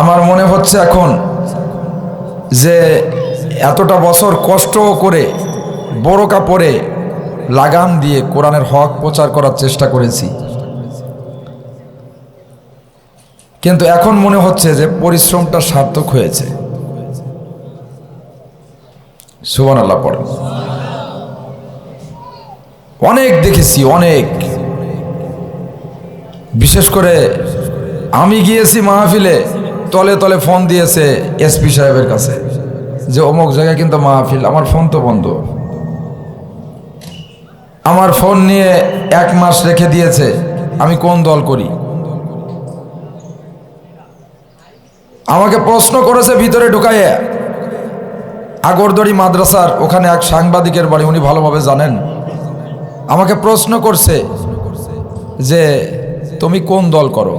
আমার মনে হচ্ছে এখন যে এতটা বছর কষ্ট করে বড় কাপড়ে লাগাম দিয়ে কোরআনের হক প্রচার করার চেষ্টা করেছি। কিন্তু এখন মনে হচ্ছে যে পরিশ্রমটা সার্থক হয়েছে। সুবান আল্লাহ পড়েন অনেক দেখেছি, অনেক। বিশেষ করে আমি গিয়েছি মাহফিলে। তলে তলে ফোন দিয়েছে এসপি সাহেবের কাছে যে, অমুক জায়গায় কিন্তু মাহফিল, আমার ফোন তো বন্ধ। আমার ফোন নিয়ে এক মাস রেখে দিয়েছে, আমি কোন দল করি? আমাকে প্রশ্ন করেছে ভিতরে ঢুকাইয়ে, আগরদড়ি মাদ্রাসার ওখানে এক সাংবাদিকের বাড়ি, উনি ভালোভাবে জানেন। আমাকে প্রশ্ন করছে যে, তুমি কোন দল করো?